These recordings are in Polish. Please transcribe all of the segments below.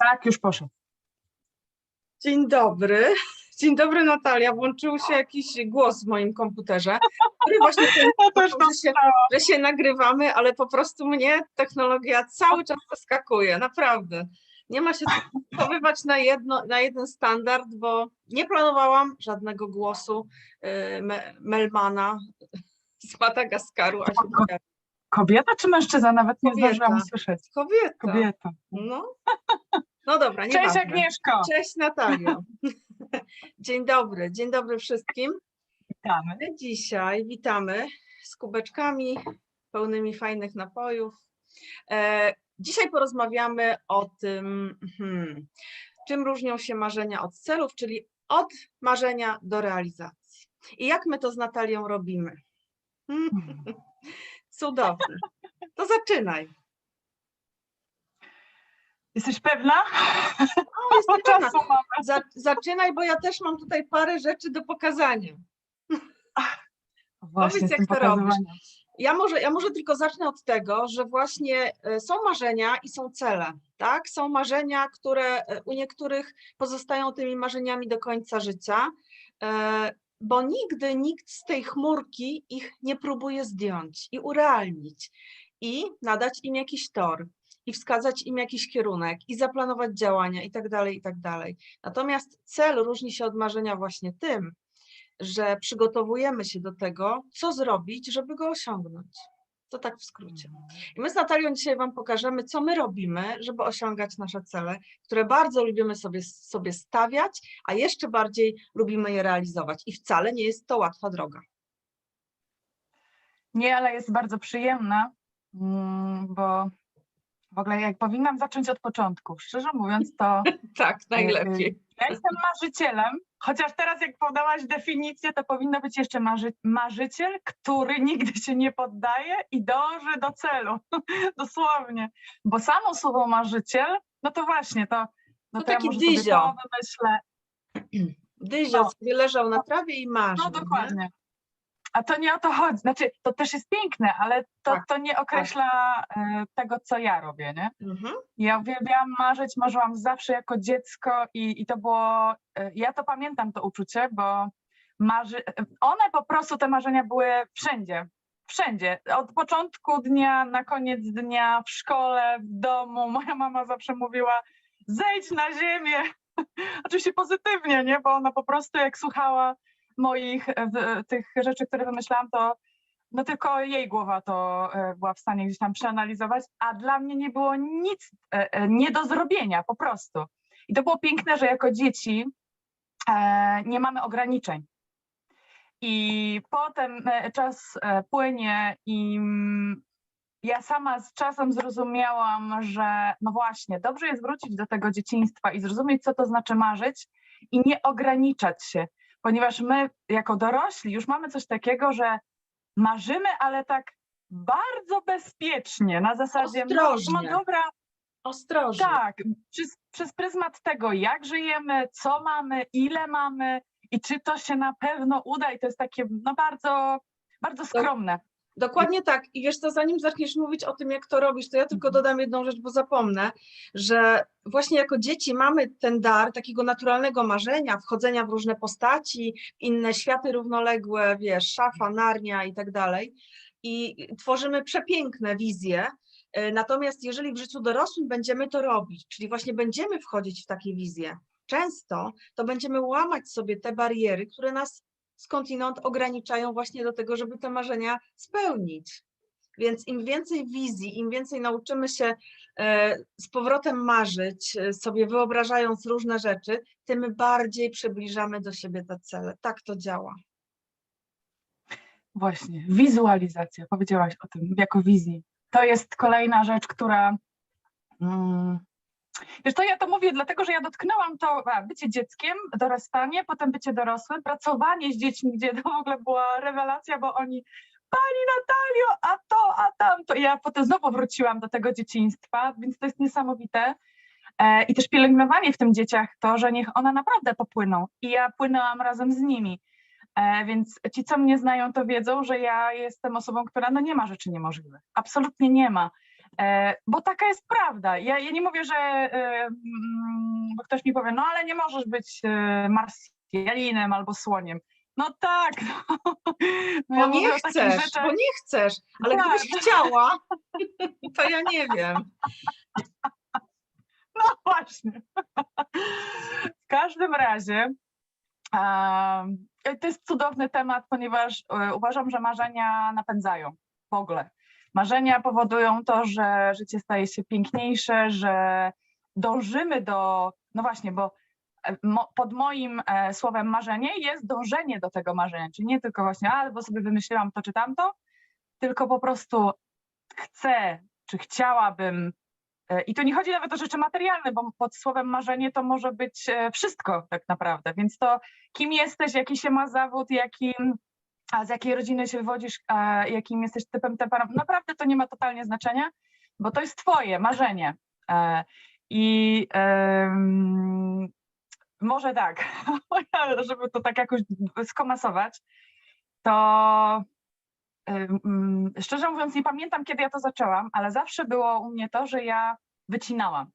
Tak, już poszedł. Dzień dobry. Dzień dobry Natalia. Włączył się jakiś głos w moim komputerze, który właśnie ten, Ja też że, się, że się nagrywamy, ale po prostu mnie technologia cały czas zaskakuje, naprawdę. Nie ma się co pochowywać na, jedno, na jeden standard, bo nie planowałam żadnego głosu y, Me, Melmana z Madagaskaru, a się. Kobieta czy mężczyzna? Nawet nie Kobieta. zdążyłam usłyszeć. Kobieta. Kobieta. No. No dobra, nie Cześć Agnieszko. Cześć Natalio. Dzień dobry, dzień dobry wszystkim. Witamy. My dzisiaj witamy z kubeczkami pełnymi fajnych napojów. E, dzisiaj porozmawiamy o tym, hmm, czym różnią się marzenia od celów, czyli od marzenia do realizacji. I jak my to z Natalią robimy? Hmm, cudowne. To zaczynaj. Jesteś pewna? O, jestem pewna. czasu mamy. Zaczynaj, bo ja też mam tutaj parę rzeczy do pokazania. Właśnie, z jak to robisz. Ja może, ja może tylko zacznę od tego, że właśnie e, są marzenia i są cele, tak? Są marzenia, które e, u niektórych pozostają tymi marzeniami do końca życia, e, bo nigdy nikt z tej chmurki ich nie próbuje zdjąć i urealnić i nadać im jakiś tor i wskazać im jakiś kierunek i zaplanować działania i tak dalej, i tak dalej. Natomiast cel różni się od marzenia właśnie tym, że przygotowujemy się do tego, co zrobić, żeby go osiągnąć. To tak w skrócie. I my z Natalią dzisiaj Wam pokażemy, co my robimy, żeby osiągać nasze cele, które bardzo lubimy sobie, sobie stawiać, a jeszcze bardziej lubimy je realizować. I wcale nie jest to łatwa droga. Nie, ale jest bardzo przyjemna, mm, bo w ogóle jak powinnam zacząć od początku. Szczerze mówiąc, to Tak, najlepiej. ja jestem marzycielem, chociaż teraz jak podałaś definicję, to powinno być jeszcze marzy marzyciel, który nigdy się nie poddaje i dąży do celu. Dosłownie. Bo samo słowo marzyciel, no to właśnie, to, no To to, ja taki sobie dyzio. Dyzio no. sobie leżał na trawie i marzył. No nie? dokładnie. A to nie o to chodzi. Znaczy, to też jest piękne, ale to, Tak, to nie określa e, tego, co ja robię, nie? Mhm. Ja uwielbiałam marzyć, marzyłam zawsze jako dziecko i, i to było, e, ja to pamiętam to uczucie, bo marzy, e, one po prostu, te marzenia były wszędzie, wszędzie, od początku dnia, na koniec dnia, w szkole, w domu, moja mama zawsze mówiła, zejdź na ziemię, oczywiście pozytywnie, nie, bo ona po prostu jak słuchała moich, e, w, tych rzeczy, które wymyślałam, to no tylko jej głowa to e, była w stanie gdzieś tam przeanalizować, a dla mnie nie było nic e, e, nie do zrobienia po prostu. I to było piękne, że jako dzieci e, nie mamy ograniczeń. I potem e, czas e, płynie i mm, ja sama z czasem zrozumiałam, że no właśnie, dobrze jest wrócić do tego dzieciństwa i zrozumieć, co to znaczy marzyć i nie ograniczać się, ponieważ my jako dorośli już mamy coś takiego, że marzymy, ale tak bardzo bezpiecznie, na zasadzie, no, no Ostrożnie. dobra, Ostrożnie. tak, przez, przez pryzmat tego, jak żyjemy, co mamy, ile mamy i czy to się na pewno uda i to jest takie no bardzo, bardzo skromne. Dokładnie tak. I wiesz co, zanim zaczniesz mówić o tym, jak to robisz, to ja tylko Mhm. dodam jedną rzecz, bo zapomnę, że właśnie jako dzieci mamy ten dar takiego naturalnego marzenia, wchodzenia w różne postaci, inne światy równoległe, wiesz, szafa, narnia i tak dalej. I tworzymy przepiękne wizje. E, Natomiast jeżeli w życiu dorosłym będziemy to robić, czyli właśnie będziemy wchodzić w takie wizje, często to będziemy łamać sobie te bariery, które nas skądinąd ograniczają właśnie do tego, żeby te marzenia spełnić. Więc im więcej wizji, im więcej nauczymy się e, z powrotem marzyć, e, sobie wyobrażając różne rzeczy, tym bardziej przybliżamy do siebie te cele. Tak to działa. Właśnie, wizualizacja, powiedziałaś o tym jako wizji. To jest kolejna rzecz, która. Mm, wiesz, to ja to mówię dlatego, że ja dotknęłam to a, bycie dzieckiem, dorastanie, potem bycie dorosłym, pracowanie z dziećmi, gdzie to w ogóle była rewelacja, bo oni. Pani Natalio, a to, a tamto. I ja potem znowu wróciłam do tego dzieciństwa, więc to jest niesamowite. E, I też pielęgnowanie w tym dzieciach to, że niech one naprawdę popłyną. I ja płynęłam razem z nimi. E, Więc ci, co mnie znają, to wiedzą, że ja jestem osobą, która no nie ma rzeczy niemożliwych. Absolutnie nie ma. E, bo taka jest prawda. Ja, ja nie mówię, że e, mm, bo ktoś mi powie, no ale nie możesz być e, marsjalinem albo słoniem. No tak. No, Bo ja nie chcesz, rzeczach- bo nie chcesz, ale Tak. gdybyś chciała, to ja nie wiem. No właśnie. W każdym razie to jest cudowny temat, ponieważ uważam, że marzenia napędzają w ogóle. Marzenia powodują to, że życie staje się piękniejsze, że dążymy do, no właśnie, bo e, pod moim e, słowem marzenie jest dążenie do tego marzenia, czyli nie tylko właśnie, a bo sobie wymyśliłam to czy tamto, tylko po prostu chcę, czy chciałabym E, I to nie chodzi nawet o rzeczy materialne, bo pod słowem marzenie to może być wszystko tak naprawdę. Więc to kim jesteś, jaki się ma zawód, jakim, a z jakiej rodziny się wywodzisz, a jakim jesteś typem temperamentu, naprawdę to nie ma totalnie znaczenia, bo to jest twoje marzenie. E, I może tak, żeby to tak jakoś skomasować, to Ym, Szczerze mówiąc, nie pamiętam, kiedy ja to zaczęłam, ale zawsze było u mnie to, że ja wycinałam.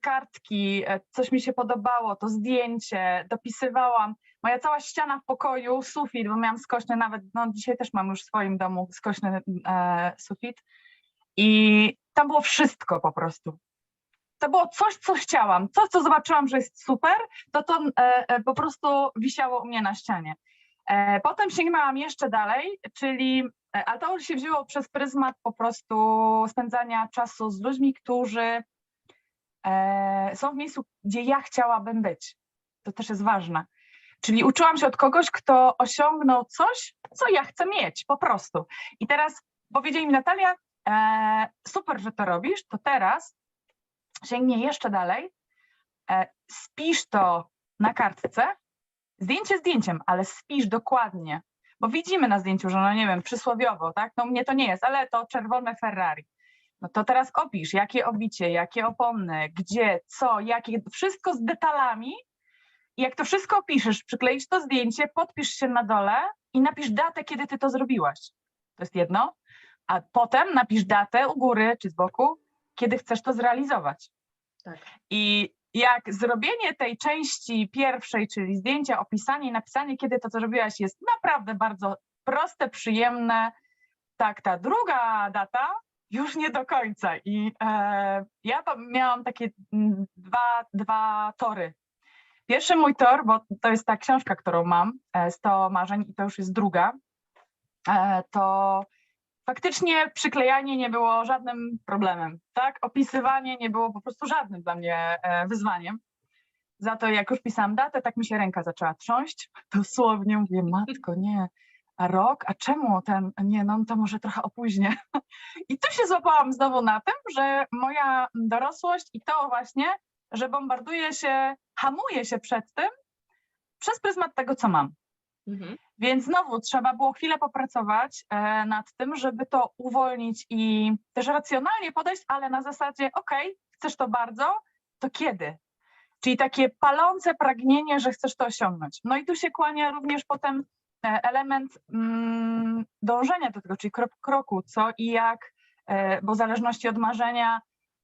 Kartki, e, coś mi się podobało, to zdjęcie, dopisywałam. Moja cała ściana w pokoju, sufit, bo miałam skośny nawet, no dzisiaj też mam już w swoim domu skośny e, sufit. I tam było wszystko po prostu. To było coś, co chciałam, coś, co zobaczyłam, że jest super, to to e, e, po prostu wisiało u mnie na ścianie. E, Potem sięgnęłam jeszcze dalej, czyli, e, ale to się wzięło przez pryzmat po prostu spędzania czasu z ludźmi, którzy są w miejscu, gdzie ja chciałabym być. To też jest ważne. Czyli uczyłam się od kogoś, kto osiągnął coś, co ja chcę mieć, po prostu. I teraz powiedzieli mi Natalia, e, super, że to robisz, to teraz sięgnij jeszcze dalej, e, spisz to na kartce, zdjęcie zdjęciem, ale spisz dokładnie, bo widzimy na zdjęciu, że no nie wiem, przysłowiowo, tak, no mnie to nie jest, ale to czerwone Ferrari. No to teraz opisz, jakie obicie, jakie opony, gdzie, co, jakie, wszystko z detalami. I jak to wszystko opiszesz, przykleisz to zdjęcie, podpisz się na dole i napisz datę, kiedy ty to zrobiłaś. To jest jedno. A potem napisz datę u góry czy z boku, kiedy chcesz to zrealizować. Tak. I jak zrobienie tej części pierwszej, czyli zdjęcia, opisanie i napisanie, kiedy to, co robiłaś, jest naprawdę bardzo proste, przyjemne, tak, ta druga data już nie do końca. I e, ja miałam takie mm, dwa, dwa tory. Pierwszy mój tor, bo to jest ta książka, którą mam, e, 100 marzeń i to już jest druga, e, to faktycznie przyklejanie nie było żadnym problemem, tak? Opisywanie nie było po prostu żadnym dla mnie e, wyzwaniem. Za to jak już pisałam datę, tak mi się ręka zaczęła trząść. Dosłownie mówię, matko, nie, a rok, a czemu ten, nie, no to może trochę opóźnię. I tu się złapałam znowu na tym, że moja dorosłość i to właśnie, że bombarduję się, hamuję się przed tym przez pryzmat tego, co mam. Mhm. Więc znowu trzeba było chwilę popracować e, nad tym, żeby to uwolnić i też racjonalnie podejść, ale na zasadzie, okej, chcesz to bardzo, to kiedy? Czyli takie palące pragnienie, że chcesz to osiągnąć. No i tu się kłania również potem element mm, dążenia do tego, czyli krok kroku, co i jak, e, bo w zależności od marzenia,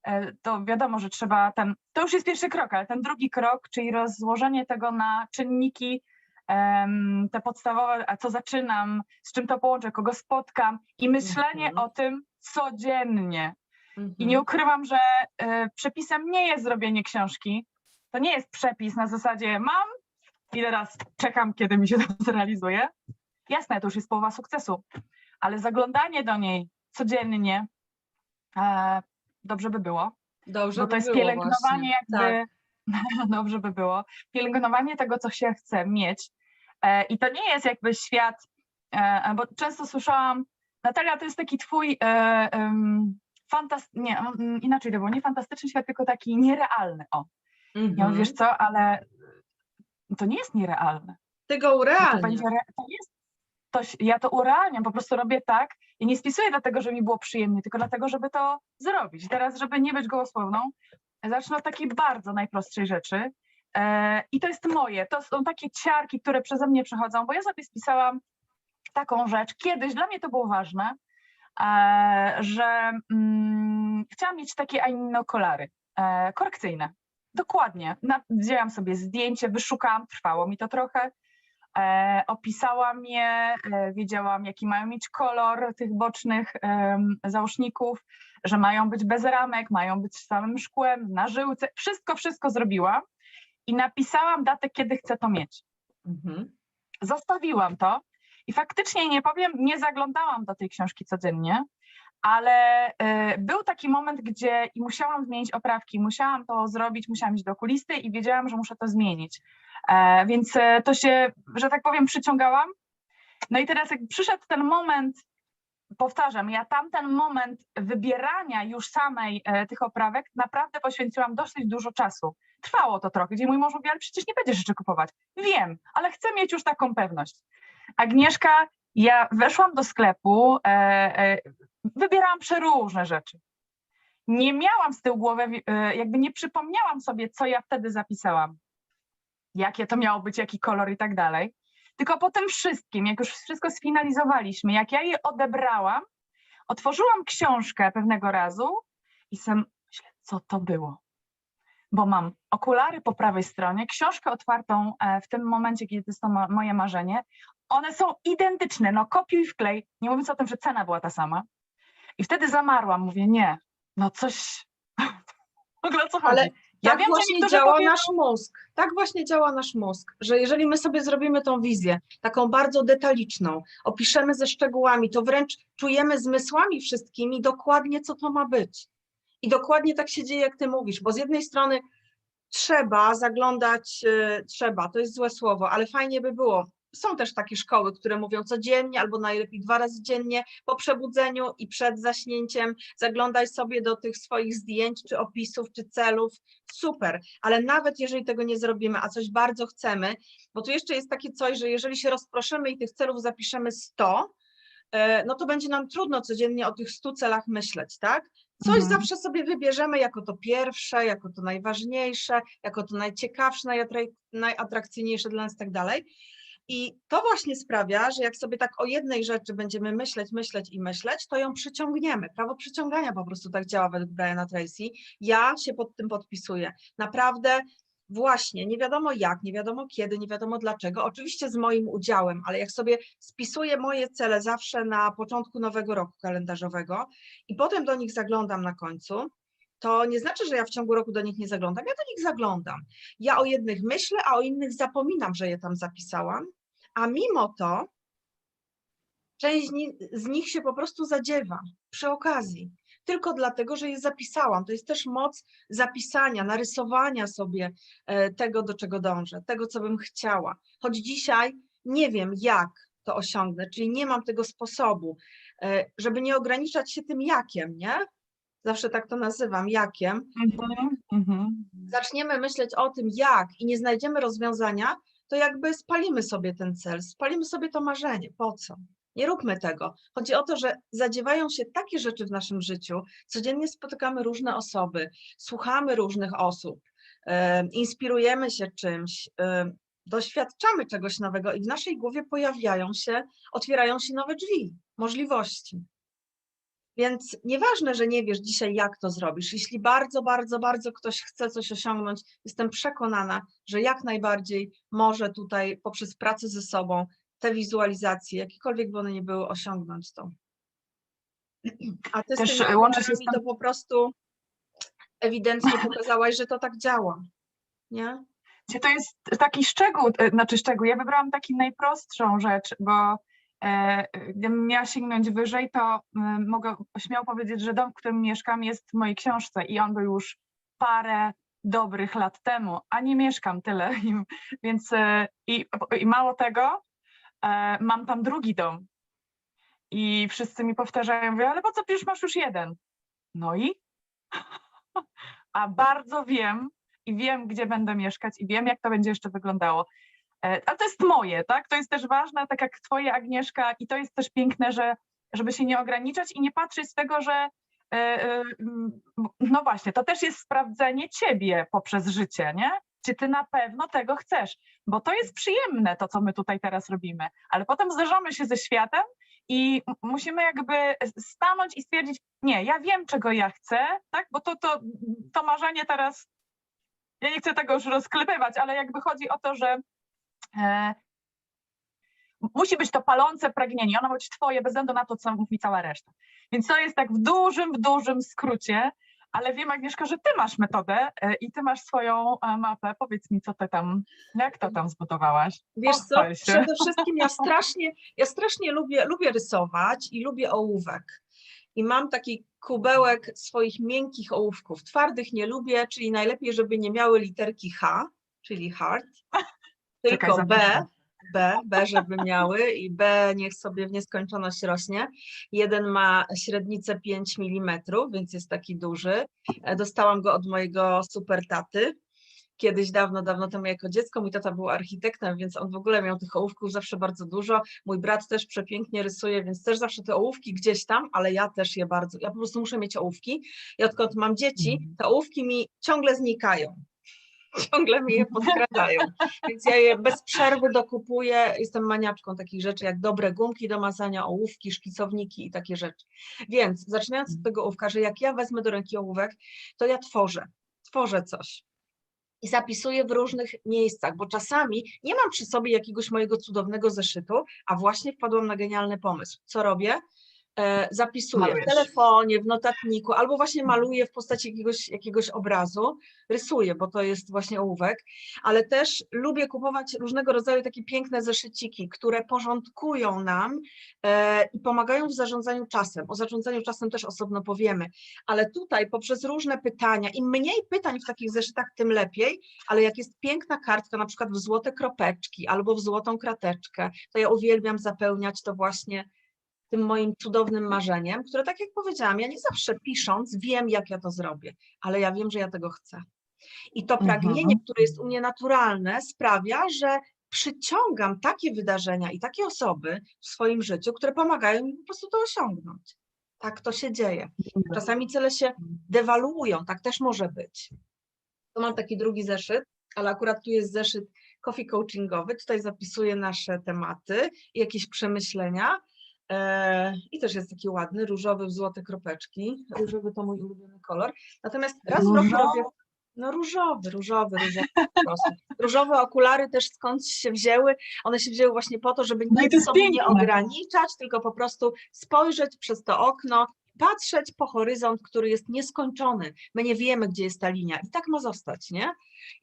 e, to wiadomo, że trzeba ten, to już jest pierwszy krok, ale ten drugi krok, czyli rozłożenie tego na czynniki, te podstawowe, a co zaczynam, z czym to połączę, kogo spotkam i myślenie Mhm. o tym codziennie. I Mhm. nie ukrywam, że e, przepisem nie jest zrobienie książki. To nie jest przepis na zasadzie mam i teraz czekam, kiedy mi się to zrealizuje. Jasne, to już jest połowa sukcesu, ale zaglądanie do niej codziennie e, dobrze by było. Dobrze Bo by to jest było pielęgnowanie właśnie. Tak. jakby, dobrze by było, pielęgnowanie tego, co się chce mieć. E, I to nie jest jakby świat, e, bo często słyszałam, Natalia, to jest taki twój e, em, fantas- nie, mm, inaczej to było, nie fantastyczny świat, tylko taki nierealny. O, ja mówię, Mhm. wiesz co, ale to nie jest nierealne. Ty go To, urealniasz. to jest, to, się- ja to urealniam, po prostu robię tak i nie spisuję dlatego, że mi było przyjemnie, tylko dlatego, żeby to zrobić. Teraz, żeby nie być gołosłowną, zacznę od takiej bardzo najprostszej rzeczy. E, I to jest moje. To są takie ciarki, które przeze mnie przechodzą, bo ja sobie spisałam taką rzecz. Kiedyś dla mnie to było ważne, e, że mm, chciałam mieć takie, a inne okulary e, korekcyjne. Dokładnie. Wzięłam sobie zdjęcie, wyszukałam, trwało mi to trochę. E, opisałam je, e, wiedziałam, jaki mają mieć kolor tych bocznych em, załączników, że mają być bez ramek, mają być z samym szkłem, na żyłce. Wszystko, wszystko zrobiłam i napisałam datę, kiedy chcę to mieć. Mhm. Zostawiłam to i faktycznie nie powiem, nie zaglądałam do tej książki codziennie, ale y, był taki moment, gdzie i musiałam zmienić oprawki, musiałam to zrobić, musiałam iść do okulisty i wiedziałam, że muszę to zmienić. E, więc e, to się, że tak powiem, przyciągałam. No i teraz jak przyszedł ten moment, powtarzam, ja tamten moment wybierania już samej e, tych oprawek naprawdę poświęciłam dosyć dużo czasu. Trwało to trochę, gdzie mój mąż mówi, ale przecież nie będziesz jeszcze kupować. Wiem, ale chcę mieć już taką pewność. Agnieszka, ja weszłam do sklepu, wybierałam przeróżne rzeczy. Nie miałam z tyłu głowy, e, jakby nie przypomniałam sobie, co ja wtedy zapisałam. Jakie to miało być, jaki kolor i tak dalej. Tylko po tym wszystkim, jak już wszystko sfinalizowaliśmy, jak ja je odebrałam, otworzyłam książkę pewnego razu i sam myślę, co to było. Bo mam okulary po prawej stronie, książkę otwartą e, w tym momencie, kiedy to jest to mo- moje marzenie. One są identyczne, no kopiuj wklej, nie mówiąc o tym, że cena była ta sama. I wtedy zamarłam, mówię, nie, no coś, w ogóle co chodzi? Ale Ja tak wiem, właśnie działa powiedzą- nasz mózg. Tak właśnie działa nasz mózg, że jeżeli my sobie zrobimy tą wizję, taką bardzo detaliczną, opiszemy ze szczegółami, to wręcz czujemy zmysłami wszystkimi dokładnie, co to ma być. I dokładnie tak się dzieje, jak ty mówisz, bo z jednej strony trzeba zaglądać, e, trzeba, to jest złe słowo, ale fajnie by było. Są też takie szkoły, które mówią codziennie albo najlepiej dwa razy dziennie po przebudzeniu i przed zaśnięciem zaglądaj sobie do tych swoich zdjęć, czy opisów, czy celów. Super, ale nawet jeżeli tego nie zrobimy, a coś bardzo chcemy, bo tu jeszcze jest takie coś, że jeżeli się rozproszymy i tych celów zapiszemy 100, e, no to będzie nam trudno codziennie o tych 100 celach myśleć, tak? Coś Mhm. zawsze sobie wybierzemy jako to pierwsze, jako to najważniejsze, jako to najciekawsze, najatrak- najatrakcyjniejsze dla nas i tak dalej. I to właśnie sprawia, że jak sobie tak o jednej rzeczy będziemy myśleć, myśleć i myśleć, to ją przyciągniemy. Prawo przyciągania po prostu tak działa według Briana Tracy. Ja się pod tym podpisuję. Naprawdę właśnie, nie wiadomo jak, nie wiadomo kiedy, nie wiadomo dlaczego, oczywiście z moim udziałem, ale jak sobie spisuję moje cele zawsze na początku nowego roku kalendarzowego i potem do nich zaglądam na końcu, to nie znaczy, że ja w ciągu roku do nich nie zaglądam. Ja do nich zaglądam. Ja o jednych myślę, a o innych zapominam, że je tam zapisałam, a mimo to część z nich się po prostu zadziewa przy okazji. Tylko dlatego, że je zapisałam. To jest też moc zapisania, narysowania sobie e, tego, do czego dążę, tego, co bym chciała. Choć dzisiaj nie wiem, jak to osiągnę, czyli nie mam tego sposobu, e, żeby nie ograniczać się tym jakiem, nie? Zawsze tak to nazywam, jakiem. Mhm, mhm. Zaczniemy myśleć o tym, jak i nie znajdziemy rozwiązania, to jakby spalimy sobie ten cel, spalimy sobie to marzenie. Po co? Nie róbmy tego. Chodzi o to, że zadziewają się takie rzeczy w naszym życiu. Codziennie spotykamy różne osoby, słuchamy różnych osób, inspirujemy się czymś, doświadczamy czegoś nowego i w naszej głowie pojawiają się, otwierają się nowe drzwi, możliwości. Więc nieważne, że nie wiesz dzisiaj, jak to zrobisz. Jeśli bardzo, bardzo, bardzo ktoś chce coś osiągnąć, jestem przekonana, że jak najbardziej może tutaj poprzez pracę ze sobą te wizualizacje, jakiekolwiek by one nie były, osiągnąć to. A ty Też, z tymi łączy się z to po prostu ewidentnie pokazałaś, że to tak działa. Nie? To jest taki szczegół, e, znaczy szczegół, ja wybrałam taki najprostszą rzecz, bo gdybym miała sięgnąć wyżej, to e, mogę śmiało powiedzieć, że dom, w którym mieszkam jest w mojej książce i on był już parę dobrych lat temu, a nie mieszkam tyle, więc e, i, i mało tego, e, mam tam drugi dom i wszyscy mi powtarzają, mówię, ale po co, przecież masz już jeden. No i? A bardzo wiem, i wiem, gdzie będę mieszkać i wiem, jak to będzie jeszcze wyglądało. Ale to jest moje, tak? To jest też ważne, tak jak twoje Agnieszka i to jest też piękne, że żeby się nie ograniczać i nie patrzeć z tego, że e, e, no właśnie, to też jest sprawdzenie ciebie poprzez życie, nie? Czy ty na pewno tego chcesz? Bo to jest przyjemne, to co my tutaj teraz robimy, ale potem zderzamy się ze światem i musimy jakby stanąć i stwierdzić, nie, ja wiem, czego ja chcę, tak? Bo to, to, to marzenie teraz, ja nie chcę tego już rozklepywać, ale jakby chodzi o to, że musi być to palące pragnienie, ono ma być twoje bez względu na to, co mówi cała reszta. Więc to jest tak w dużym, w dużym skrócie, ale wiem Agnieszka, że ty masz metodę e, i ty masz swoją e, mapę. Powiedz mi, co ty tam, jak to tam zbudowałaś? Wiesz co, przede wszystkim ja strasznie, ja strasznie lubię, lubię rysować i lubię ołówek. I mam taki kubełek swoich miękkich ołówków. Twardych nie lubię, czyli najlepiej, żeby nie miały literki H, czyli Czekaj, tylko B. B, B, żeby miały i B niech sobie w nieskończoność rośnie. Jeden ma średnicę 5 mm, więc jest taki duży. E, Dostałam go od mojego super taty. Kiedyś dawno, dawno temu jako dziecko, mój tata był architektem, więc on w ogóle miał tych ołówków zawsze bardzo dużo. Mój brat też przepięknie rysuje, więc też zawsze te ołówki gdzieś tam, ale ja też je bardzo, ja po prostu muszę mieć ołówki. I odkąd mam dzieci, Mhm. te ołówki mi ciągle znikają. Ciągle mi je podkradają, więc ja je bez przerwy dokupuję. Jestem maniaczką takich rzeczy jak dobre gumki do mazania, ołówki, szkicowniki i takie rzeczy. Więc zaczynając od tego ołówka, że jak ja wezmę do ręki ołówek, to ja tworzę, tworzę coś i zapisuję w różnych miejscach, bo czasami nie mam przy sobie jakiegoś mojego cudownego zeszytu, a właśnie wpadłam na genialny pomysł. Co robię? E, zapisuję w telefonie, w notatniku, albo właśnie maluję w postaci jakiegoś, jakiegoś obrazu, rysuję, bo to jest właśnie ołówek, ale też lubię kupować różnego rodzaju takie piękne zeszyciki, które porządkują nam e, i pomagają w zarządzaniu czasem. O zarządzaniu czasem też osobno powiemy, ale tutaj poprzez różne pytania, im mniej pytań w takich zeszytach, tym lepiej, ale jak jest piękna kartka, na przykład w złote kropeczki albo w złotą krateczkę, to ja uwielbiam zapełniać to właśnie tym moim cudownym marzeniem, które tak jak powiedziałam, ja nie zawsze pisząc wiem, jak ja to zrobię, ale ja wiem, że ja tego chcę. I to Mhm. pragnienie, które jest u mnie naturalne, sprawia, że przyciągam takie wydarzenia i takie osoby w swoim życiu, które pomagają mi po prostu to osiągnąć. Tak to się dzieje. Czasami cele się dewaluują, tak też może być. Tu mam taki drugi zeszyt, ale akurat tu jest zeszyt coffee coachingowy. Tutaj zapisuję nasze tematy i jakieś przemyślenia. E, I też jest taki ładny, różowy w złote kropeczki. Różowy to mój ulubiony kolor. Natomiast raz w roku robię. No różowy, różowy, różowy po prostu. Różowe okulary też skąd się wzięły? One się wzięły właśnie po to, żeby No nic sobie nie ograniczać, tylko po prostu spojrzeć przez to okno, patrzeć po horyzont, który jest nieskończony. My nie wiemy, gdzie jest ta linia i tak ma zostać, nie?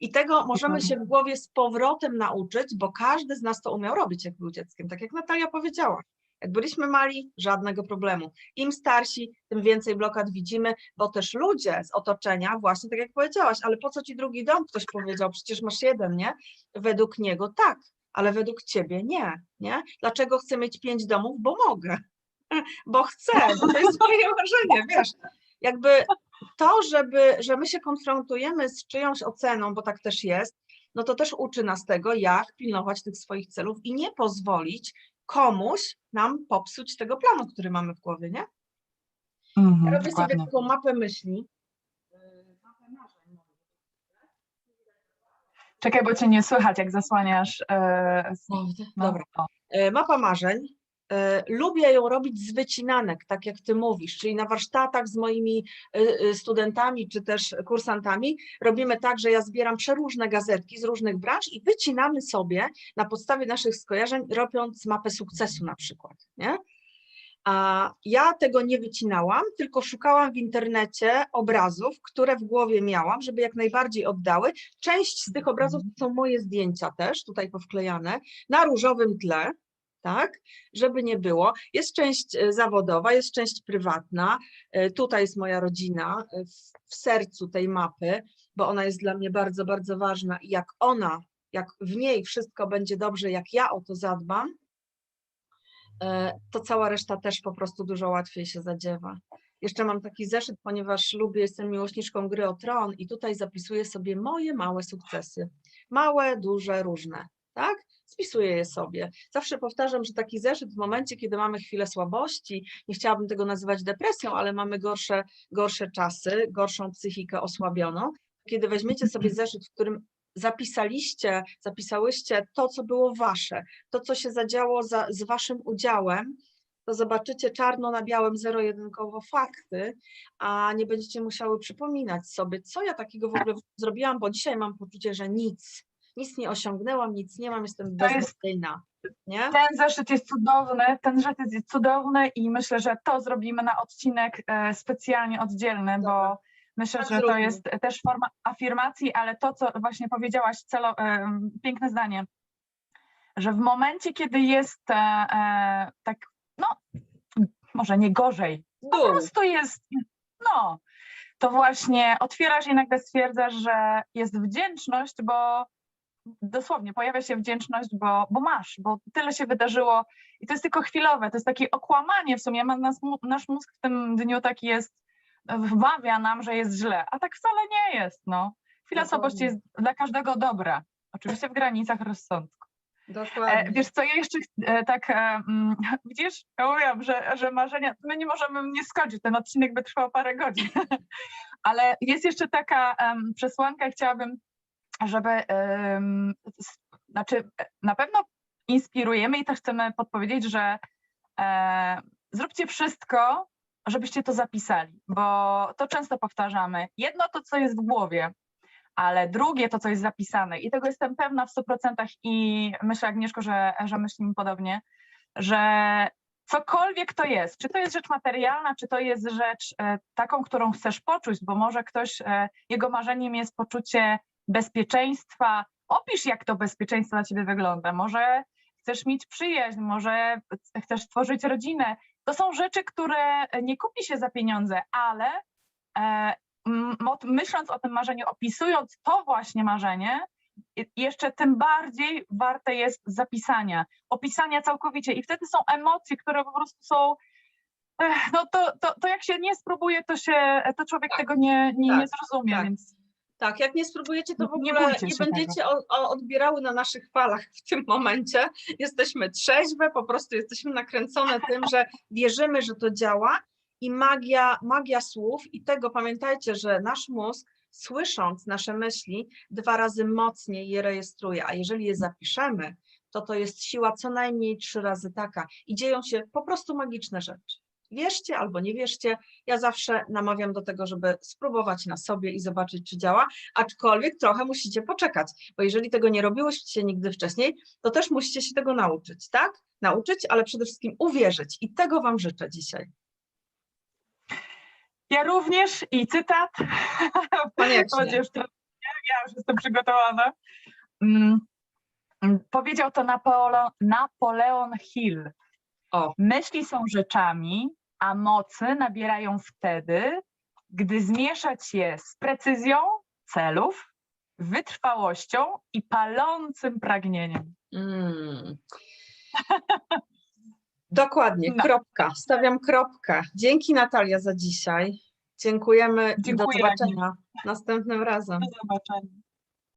I tego możemy się w głowie z powrotem nauczyć, bo każdy z nas to umiał robić, jak był dzieckiem, tak jak Natalia powiedziała. Jak byliśmy mali, żadnego problemu. Im starsi, tym więcej blokad widzimy, bo też ludzie z otoczenia, właśnie tak jak powiedziałaś, ale po co ci drugi dom? Ktoś powiedział, przecież masz jeden, nie? Według niego tak, ale według ciebie nie, nie? Dlaczego chcę mieć pięć domów? Bo mogę, bo chcę, bo to jest moje marzenie, wiesz. Jakby to, żeby, że my się konfrontujemy z czyjąś oceną, bo tak też jest, no to też uczy nas tego, jak pilnować tych swoich celów i nie pozwolić komuś nam popsuć tego planu, który mamy w głowie, nie? Ja Mhm, robię sobie dokładnie. taką mapę myśli. Czekaj, bo cię nie słychać, jak zasłaniasz. No, Dobra. o. E, Mapa marzeń. E, Lubię ją robić z wycinanek, tak jak ty mówisz, czyli na warsztatach z moimi e, e, studentami czy też kursantami robimy tak, że ja zbieram przeróżne gazetki z różnych branż i wycinamy sobie na podstawie naszych skojarzeń, robiąc mapę sukcesu na przykład, nie? A ja tego nie wycinałam, tylko szukałam w internecie obrazów, które w głowie miałam, żeby jak najbardziej oddały. Część z tych obrazów to są moje zdjęcia też, tutaj powklejane, na różowym tle, tak, żeby nie było. Jest część e, zawodowa, jest część prywatna. E, Tutaj jest moja rodzina e, w, sercu tej mapy, bo ona jest dla mnie bardzo, bardzo ważna i jak ona, jak w niej wszystko będzie dobrze, jak ja o to zadbam, to cała reszta też po prostu dużo łatwiej się zadziewa. Jeszcze mam taki zeszyt, ponieważ lubię, jestem miłośniczką gry o tron i tutaj zapisuję sobie moje małe sukcesy. Małe, duże, różne, tak? Spisuję je sobie. Zawsze powtarzam, że taki zeszyt w momencie, kiedy mamy chwilę słabości, nie chciałabym tego nazywać depresją, ale mamy gorsze, gorsze czasy, gorszą psychikę osłabioną, kiedy weźmiecie sobie zeszyt, w którym zapisaliście, zapisałyście to, co było wasze, to, co się zadziało za, z waszym udziałem, to zobaczycie czarno na białym zero-jedynkowo fakty, a nie będziecie musiały przypominać sobie, co ja takiego w ogóle zrobiłam, bo dzisiaj mam poczucie, że nic, nic nie osiągnęłam, nic nie mam, jestem beznadziejna. Nie? Ten zeszyt jest cudowny, ten zeszyt jest cudowny i myślę, że to zrobimy na odcinek e, specjalnie oddzielny, Dobra. bo myślę, że to jest też forma afirmacji, ale to, co właśnie powiedziałaś, celo, e, piękne zdanie, że w momencie, kiedy jest e, tak, no, może nie gorzej, po prostu jest, no, to właśnie otwierasz i nagle stwierdzasz, że jest wdzięczność, bo dosłownie pojawia się wdzięczność, bo, bo masz, bo tyle się wydarzyło i to jest tylko chwilowe, to jest takie okłamanie w sumie, nas, nasz mózg w tym dniu taki jest, wmawia nam, że jest źle, a tak wcale nie jest, no. Chwila Dokładnie. słabości jest dla każdego dobra, oczywiście w granicach rozsądku. Dokładnie. E, wiesz co, ja jeszcze e, tak, e, mm, widzisz, ja mówiłam, że, że marzenia, my nie możemy nie skończyć, ten odcinek by trwał parę godzin, ale jest jeszcze taka przesłanka, chciałabym, żeby, znaczy na pewno inspirujemy i też chcemy podpowiedzieć, że e, zróbcie wszystko, żebyście to zapisali, bo to często powtarzamy. Jedno to, co jest w głowie, ale drugie to, co jest zapisane. I tego jestem pewna w 100% i myślę, Agnieszko, że, że myślimy podobnie, że cokolwiek to jest, czy to jest rzecz materialna, czy to jest rzecz e, taką, którą chcesz poczuć, bo może ktoś, e, jego marzeniem jest poczucie bezpieczeństwa. Opisz, jak to bezpieczeństwo dla ciebie wygląda. Może chcesz mieć przyjaźń, może chcesz tworzyć rodzinę. To są rzeczy, które nie kupi się za pieniądze, ale e, myśląc o tym marzeniu, opisując to właśnie marzenie, jeszcze tym bardziej warte jest zapisania, opisania całkowicie i wtedy są emocje, które po prostu są, ech, no to, to, to jak się nie spróbuje, to się, to człowiek Tak, tego nie, nie, nie tak, zrozumie, tak. więc Tak, jak nie spróbujecie, to w Nie ogóle nie, tego. będziecie odbierały na naszych falach w tym momencie. Jesteśmy trzeźwe, po prostu jesteśmy nakręcone tym, że wierzymy, że to działa i magia, magia słów i tego pamiętajcie, że nasz mózg słysząc nasze myśli dwa razy mocniej je rejestruje, a jeżeli je zapiszemy, to to jest siła co najmniej trzy razy taka i dzieją się po prostu magiczne rzeczy. Wierzcie albo nie wierzcie, ja zawsze namawiam do tego, żeby spróbować na sobie i zobaczyć, czy działa, aczkolwiek trochę musicie poczekać, bo jeżeli tego nie robiłyście nigdy wcześniej, to też musicie się tego nauczyć, tak? Nauczyć, ale przede wszystkim uwierzyć i tego Wam życzę dzisiaj. ja również i cytat, Koniecznie. ja już jestem przygotowana. Mm, Powiedział to Napoleon, Napoleon Hill. O. Myśli są rzeczami, a mocy nabierają wtedy, gdy zmieszać je z precyzją celów, wytrwałością i palącym pragnieniem. Mm. Dokładnie, No. kropka. Stawiam kropkę. Dzięki Natalia za dzisiaj. Dziękujemy i do Dziękuję, zobaczenia następnym razem. Do zobaczenia.